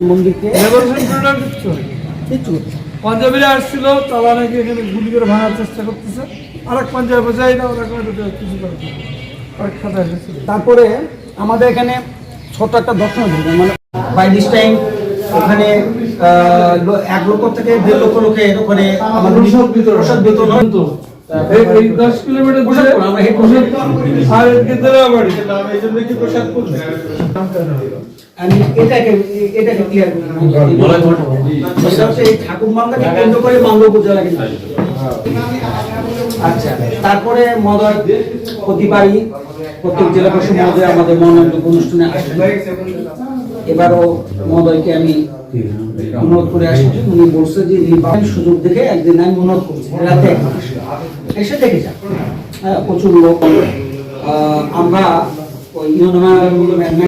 মন্দিরকে। পাঞ্জাবিরা আসছিল তারা নাকি এখানে গুলি করে ভাঙার চেষ্টা করতেছে। আর এক পাঞ্জাবি বোঝাই না ওরা কিছু তারপরে আমাদের এখানে ছোট একটা দর্শন মানে বাই দিস টাইম ওখানে এক লক্ষ থেকে দেড় লক্ষ লোকের ওখানে আমাদের প্রসাদ বিতরণ। এই এই দশ কিলোমিটার দূরে করো, আমরা হেড প্রসাদ আর এদিকে দেওয়া বাড়ি। আমি এটাকে এটাকে ক্লিয়ার সেটা হচ্ছে এই ঠাকুর মামলাকে কেন্দ্র করে মামলা উপজেলা কিন্তু আচ্ছা তারপরে মদয় প্রতিবারই প্রত্যেক জেলা প্রশাসক মহোদয় আমাদের মনোনয়ন অনুষ্ঠানে আসেন এবারও মহোদয়কে আমি অনুরোধ করে আসছি। উনি বলছে যে নির্বাচন সুযোগ দেখে একদিন আমি অনুরোধ করছি। রাতে। এসে দেখে যান। হ্যাঁ প্রচুর লোক। আমরা ওই ইউনিয়ন